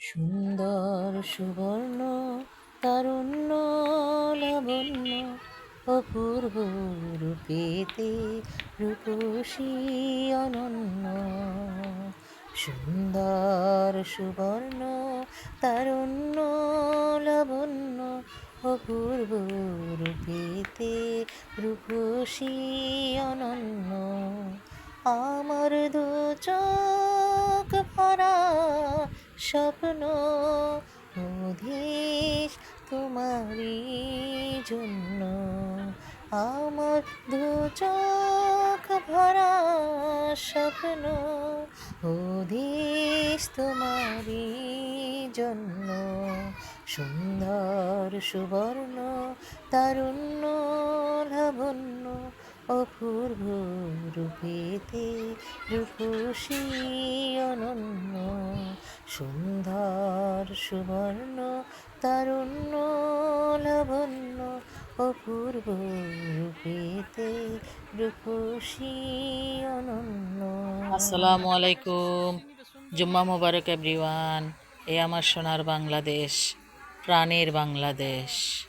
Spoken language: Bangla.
সুন্দর সুবর্ণ, তারুণ্য, লাবণ্য, অপূর্ব রূপেতে রূপসী অনন্য। সুন্দর সুবর্ণ, তারুণ্য, লাবণ্য, অপূর্ব রূপেতে রূপসী অনন্য। আমার দু চোখ ভরা স্বপ্ন অধীশ তোমারই জন্য। আমার দু চোখ ভরা স্বপ্ন অধীশ তোমারই জন্য। সুন্দর সুবর্ণ, তারুণ্য, লাবণ্য, অপূর্ব রূপেতে রূপসী অনন্য। সুন্দর সুবর্ণ, তারুণ্য, লাবণ্য অপূর্ব রূপেতে অনন্য। আসসালামু আলাইকুম। জুম্মা মোবারক, এভরিওয়ান। এ আমার সোনার বাংলাদেশ, প্রাণের বাংলাদেশ।